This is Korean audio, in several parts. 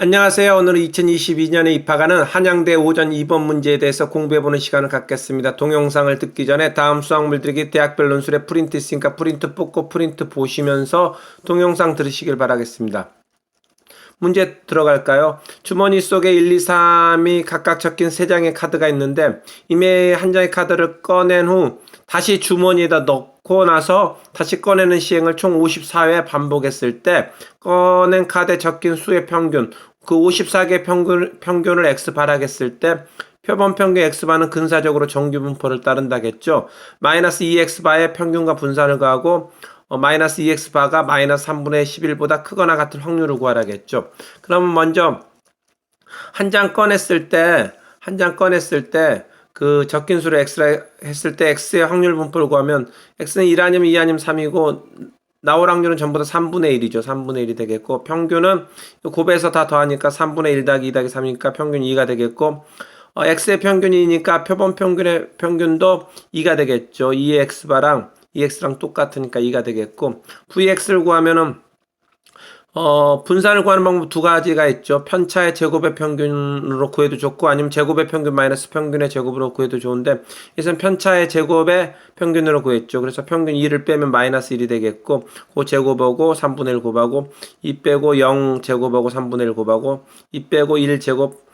안녕하세요. 오늘은 2022년에 입학하는 한양대 오전 2번 문제에 대해서 공부해보는 시간을 갖겠습니다. 동영상을 듣기 전에 다음 수학물들에게 대학별 논술에 프린트 있으니까 프린트 뽑고 프린트 보시면서 동영상 들으시길 바라겠습니다. 문제 들어갈까요? 주머니 속에 1, 2, 3이 각각 적힌 3장의 카드가 있는데 이미 한 장의 카드를 꺼낸 후 다시 주머니에다 넣고 나서 다시 꺼내는 시행을 총 54회 반복했을 때 꺼낸 카드에 적힌 수의 평균 그 54개 평균, 평균을 x바라겠을 때 표본 평균 x바는 근사적으로 정규 분포를 따른다겠죠. 마이너스 2x바의 평균과 분산을 가하고 어, 마이너스 2x바가 마이너스 3분의 11보다 크거나 같을 확률을 구하라겠죠. 그럼 먼저 한 장 꺼냈을 때, 한 장 꺼냈을 때, 그 적힌 수를 x라 했을 때 x의 확률 분포를 구하면 x는 1 아니면 2 아니면 3이고 나올 확률은 전부 다 3분의 1이죠. 3분의 1이 되겠고 평균은 곱해서 다 더하니까 3분의 1 더하기 2 더하기 3이니까 평균 2가 되겠고 어, x의 평균이니까 표본 평균의 평균도 2가 되겠죠. 2의 x바랑 2x랑 똑같으니까 2가 되겠고 vx를 구하면은 어, 분산을 구하는 방법 두 가지가 있죠. 편차의 제곱의 평균으로 구해도 좋고 아니면 제곱의 평균 마이너스 평균의 제곱으로 구해도 좋은데 이것은 편차의 제곱의 평균으로 구했죠. 그래서 평균 2를 빼면 마이너스 1이 되겠고 그 제곱하고 3분의 1 곱하고 2 빼고 0 제곱하고 3분의 1 곱하고 2 빼고 1 제곱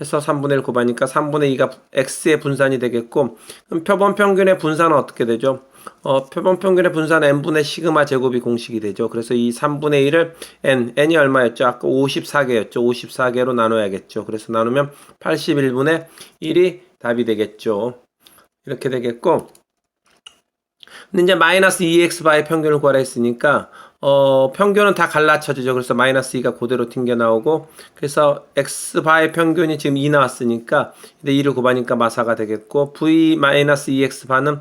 해서 3분의 1 곱하니까 3분의 2가 x의 분산이 되겠고 그럼 표본 평균의 분산은 어떻게 되죠? 어, 표본 평균의 분산 n분의 시그마 제곱이 공식이 되죠. 그래서 이 3분의 1을 n, n이 얼마였죠? 아까 54개였죠. 54개로 나눠야겠죠. 그래서 나누면 81분의 1이 답이 되겠죠. 이렇게 되겠고 근데 이제 마이너스 2x 바의 평균을 구하라 했으니까 어, 평균은 다 갈라쳐지죠. 그래서 마이너스 2가 그대로 튕겨 나오고 그래서 x 바의 평균이 지금 2 나왔으니까 근데 2를 곱하니까 마사가 되겠고 v 마이너스 2x 바는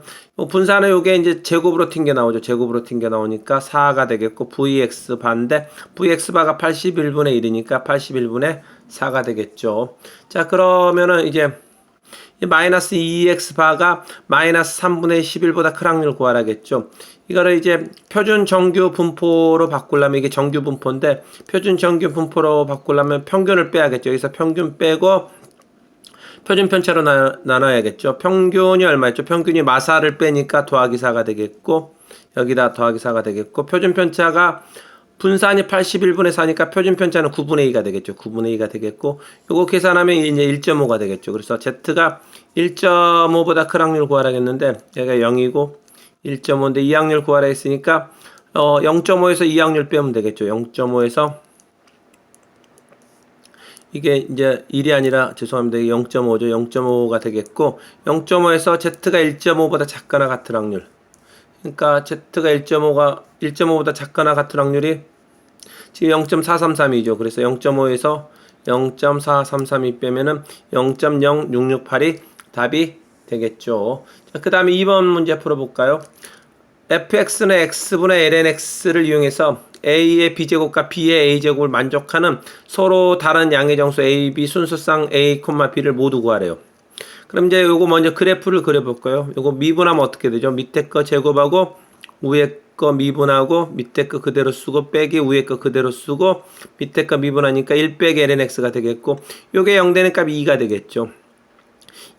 분산은 요게 이제 제곱으로 튕겨 나오죠. 제곱으로 튕겨 나오니까 4가 되겠고 vx 반대 vx 바가 81분의 1이니까 81분의 4가 되겠죠. 자, 그러면은 이제 이 마이너스 2x 바가 마이너스 3분의 11보다 큰 확률 구하라겠죠. 이거를 이제 표준 정규 분포로 바꾸려면 이게 정규 분포인데 표준 정규 분포로 바꾸려면 평균을 빼야겠죠. 여기서 평균 빼고 표준 편차로 나, 나눠야겠죠. 평균이 얼마였죠? 평균이 마사를 빼니까 더하기 4가 되겠고 여기다 더하기 4가 되겠고 표준 편차가 분산이 81분의 4니까 표준 편차는 9분의 2가 되겠죠. 9분의 2가 되겠고 요거 계산하면 이제 1.5가 되겠죠. 그래서 Z가 1.5보다 큰 확률 구하라겠는데 얘가 0이고 1.5인데 2확률 구하라 했으니까 어 0.5에서 2확률 빼면 되겠죠. 0.5에서 이게 이제 1이 아니라 죄송합니다. 0.5죠. 0.5가 되겠고 0.5에서 Z가 1.5보다 작거나 같은 확률. 그러니까 Z가 1.5가 1.5보다 작거나 같은 확률이 지금 0.433이죠. 그래서 0.5에서 0.433이 빼면은 0.0668이 답이 되겠죠. 자, 그 다음에 2번 문제 풀어볼까요? fx는 x분의 lnx를 이용해서 a의 b제곱과 b의 a제곱을 만족하는 서로 다른 양의 정수 a, b 순수쌍 a, b를 모두 구하래요. 그럼 이제 요거 먼저 그래프를 그려볼까요? 요거 미분하면 어떻게 되죠? 밑에 거 제곱하고 위에 거 미분하고 밑에 거 그대로 쓰고 빼기 위에 거 그대로 쓰고 밑에 거 미분하니까 1 빼기 lnx가 되겠고 요게 0 되는 값이 2가 되겠죠.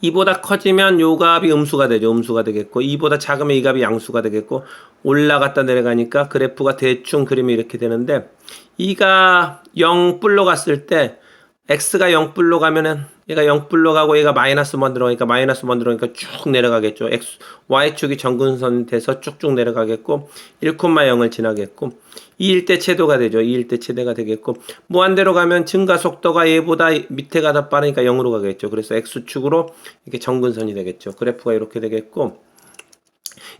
2보다 커지면 요 값이 음수가 되죠. 음수가 되겠고 2보다 작으면 이 값이 양수가 되겠고 올라갔다 내려가니까 그래프가 대충 그림이 이렇게 되는데 2가 0 불로 갔을 때 x가 0 불로 가면은 얘가 0불로 가고 얘가 마이너스 만들어가니까 마이너스 만들어가니까 쭉 내려가겠죠. x, y축이 정근선 돼서 쭉쭉 내려가겠고 1,0을 지나겠고 2일 때 채도가 되죠. 2일 때 채대가 되겠고 무한대로 가면 증가 속도가 얘보다 밑에가 더 빠르니까 0으로 가겠죠. 그래서 x축으로 이렇게 정근선이 되겠죠. 그래프가 이렇게 되겠고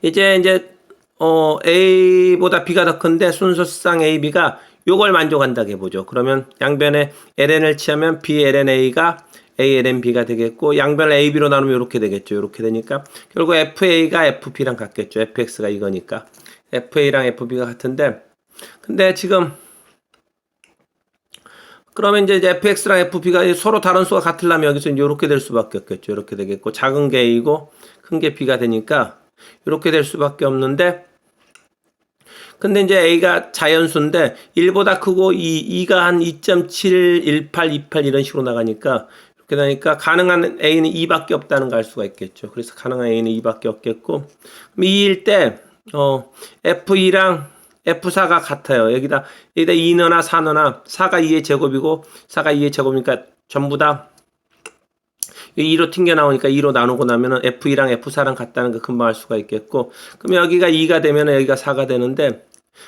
이제 이제 어 a보다 b가 더 큰데 순서상 a, b가 요걸 만족한다고 해보죠. 그러면 양변에 ln을 취하면 b, ln a가 a, ln b가 되겠고 양변을 a, b로 나누면 이렇게 되겠죠. 이렇게 되니까 결국 fa가 fp랑 같겠죠. fx가 이거니까 fa랑 fb가 같은데 근데 지금 그러면 이제 fx랑 fb가 서로 다른 수가 같으려면 여기서 이렇게 될 수밖에 없겠죠. 이렇게 되겠고 작은 게 a고 큰 게 b가 되니까 이렇게 될 수밖에 없는데 근데 이제 A가 자연수인데 1보다 크고 2, 2가 한 2.7, 18, 28 이런 식으로 나가니까 되니까 가능한 A는 2밖에 없다는 걸 알 수가 있겠죠. 그래서 가능한 A는 2밖에 없겠고 2일 때 어, F2랑 F4가 같아요. 여기다 여기다 2 넣어나 4 넣어나 4가 2의 제곱이고 4가 2의 제곱이니까 전부 다 2로 튕겨 나오니까 2로 나누고 나면은 F2랑 F4랑 같다는 거 금방 알 수가 있겠고 그럼 여기가 2가 되면은 여기가 4가 되는데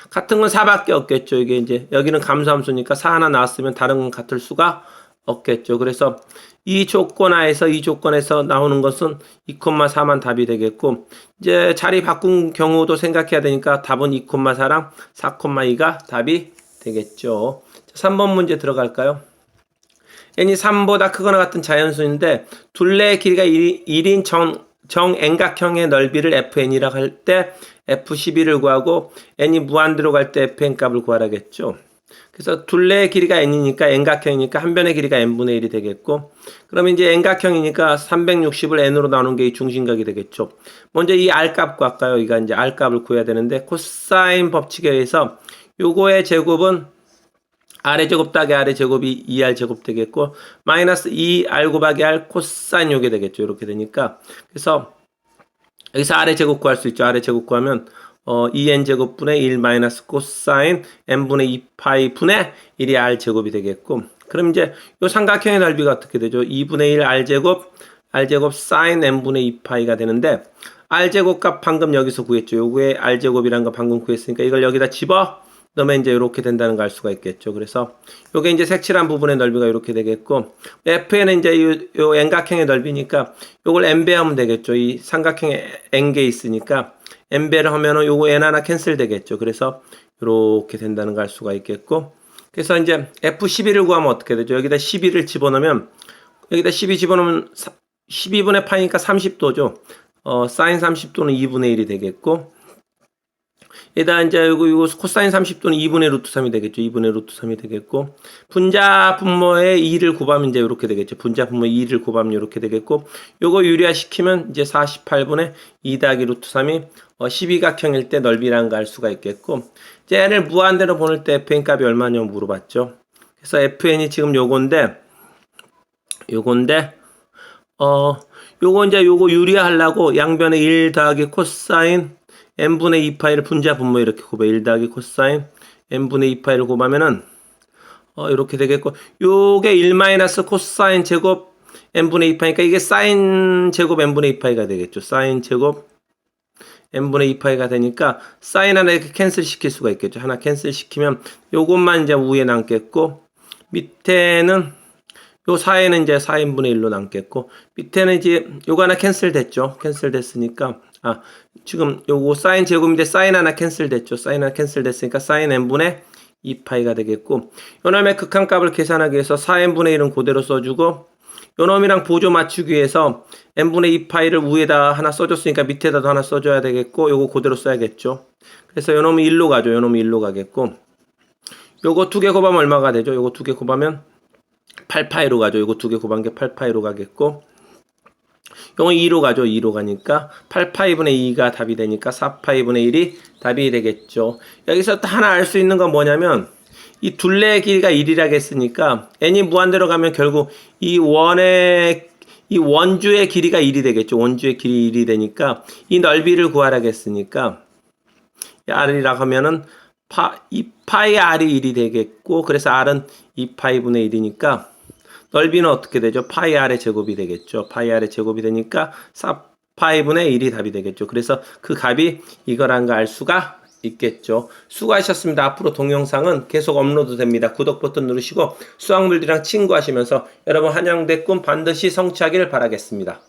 같은 건 4밖에 없겠죠. 이게 이제 여기는 감소함수니까 4 하나 나왔으면 다른 건 같을 수가 없겠죠. 그래서 이 조건하에서 이 조건에서 나오는 것은 2,4만 답이 되겠고 이제 자리 바꾼 경우도 생각해야 되니까 답은 2,4랑 4,2가 답이 되겠죠. 자, 3번 문제 들어갈까요? n이 3보다 크거나 같은 자연수인데 둘레의 길이가 1, 인 정, 정행각형의 넓이를 fn이라고 할 때 f12를 구하고 n이 무한대로 갈 때 fn 값을 구하라겠죠. 그래서 둘레의 길이가 n이니까 n각형이니까 한 변의 길이가 n분의 1이 되겠고 그러면 이제 n각형이니까 360을 n으로 나누는 게이 중심각이 되겠죠. 먼저 이 r 값 구할까요? 이가 이제 r 값을 구해야 되는데 코사인 법칙에 의해서 요거의 제곱은 r의 제곱 따기 r의 제곱이 2r 제곱 되겠고 마이너스 2r 곱하기 r 코사인 요게 되겠죠. 이렇게 되니까 그래서 여기서 r의 제곱 구할 수 있죠. r의 제곱 구하면 어 2n 제곱분의 1 마이너스 코사인 n분의 2파이 분의 1이 r 제곱이 되겠고 그럼 이제 요 삼각형의 넓이가 어떻게 되죠? 2분의 1 r 제곱 r 제곱 사인 n분의 2파이가 되는데 r 제곱 값 방금 여기서 구했죠. 요거에 r 제곱이란 거 방금 구했으니까 이걸 여기다 집어 넣으면 이제 이렇게 된다는 걸 알 수가 있겠죠. 그래서 요게 이제 색칠한 부분의 넓이가 이렇게 되겠고 FN은 이제 요, 요 N각형의 넓이니까 요걸 N배 하면 되겠죠. 이 삼각형에 N개 있으니까 N배를 하면은 요거 N 하나 캔슬 되겠죠. 그래서 이렇게 된다는 걸 알 수가 있겠고 그래서 이제 F12를 구하면 어떻게 되죠? 여기다 12를 집어넣으면 여기다 12 집어넣으면 12분의 파이니까 30도죠. 어, 사인 30도는 2분의 1이 되겠고 에다 이제 요거 요거 코사인 30도는 2분의 루트 3이 되겠죠. 2분의 루트 3이 되겠고 분자 분모의 2를 곱하면 이제 이렇게 되겠죠. 분자 분모의 2를 곱하면 이렇게 되겠고 요거 유리화 시키면 이제 48분의 2 더하기 루트 3이 어, 12각형일 때걸알 수가 있겠고 이제 n을 무한대로 보낼 때 fn 값이 얼마냐고 물어봤죠. 그래서 fn이 지금 요건데 요건데 어 요거 이제 요거 유리화 하려고 양변에 1 더하기 코사인 n분의 2파이를 분자 분모 이렇게 곱해 1 더하기 코사인 n분의 2파이를 곱하면은 어 이렇게 되겠고 요게 1 마이너스 코사인 제곱 n분의 2파이니까 이게 사인 제곱 n분의 2파이가 되겠죠. 사인 제곱 n분의 2파이가 되니까 사인 하나 이렇게 캔슬 시킬 수가 있겠죠. 하나 캔슬 시키면 요것만 이제 위에 남겠고 밑에는 요 4에는 이제 4인분의 1로 남겠고 밑에는 이제 요거 하나 캔슬 됐죠. 캔슬 됐으니까 아 지금 요거 사인 제곱인데 사인 하나 캔슬 됐죠. 사인 하나 캔슬 됐으니까 사인 n분의 2파이가 되겠고 요놈의 극한값을 계산하기 위해서 4n분의 1은 그대로 써주고 요놈이랑 보조 맞추기 위해서 n분의 2 파이를 위에다 하나 써줬으니까 밑에다도 하나 써줘야 되겠고 요거 그대로 써야겠죠. 그래서 요놈이 1로 가죠. 요놈이 1로 가겠고 요거 두 개 곱하면 얼마가 되죠? 요거 두 개 곱하면 8파이로 가죠. 요거 두 개 곱한 게 8파이로 가겠고 요거 2로 가죠. 2로 가니까 8파이분의 2가 답이 되니까 4파이분의 1이 답이 되겠죠. 여기서 또 하나 알 수 있는 건 뭐냐면 이 둘레의 길이가 1이라고 했으니까 n이 무한대로 가면 결국 이 원의 이 원주의 길이가 1이 되겠죠. 원주의 길이 1이 되니까 이 넓이를 구하라고 했으니까 r이라고 하면은 파, 2파이 r이 1이 되겠고 그래서 r은 2파이분의 1이니까 넓이는 어떻게 되죠? 파이 r의 제곱이 되겠죠. 파이 r의 제곱이 되니까 4파이분의 1이 답이 되겠죠. 그래서 그 값이 이거란 거알 수가 있겠죠. 수고하셨습니다. 앞으로 동영상은 계속 업로드 됩니다. 구독 버튼 누르시고 수학물들이랑 친구하시면서 여러분 한양대 꿈 반드시 성취하기를 바라겠습니다.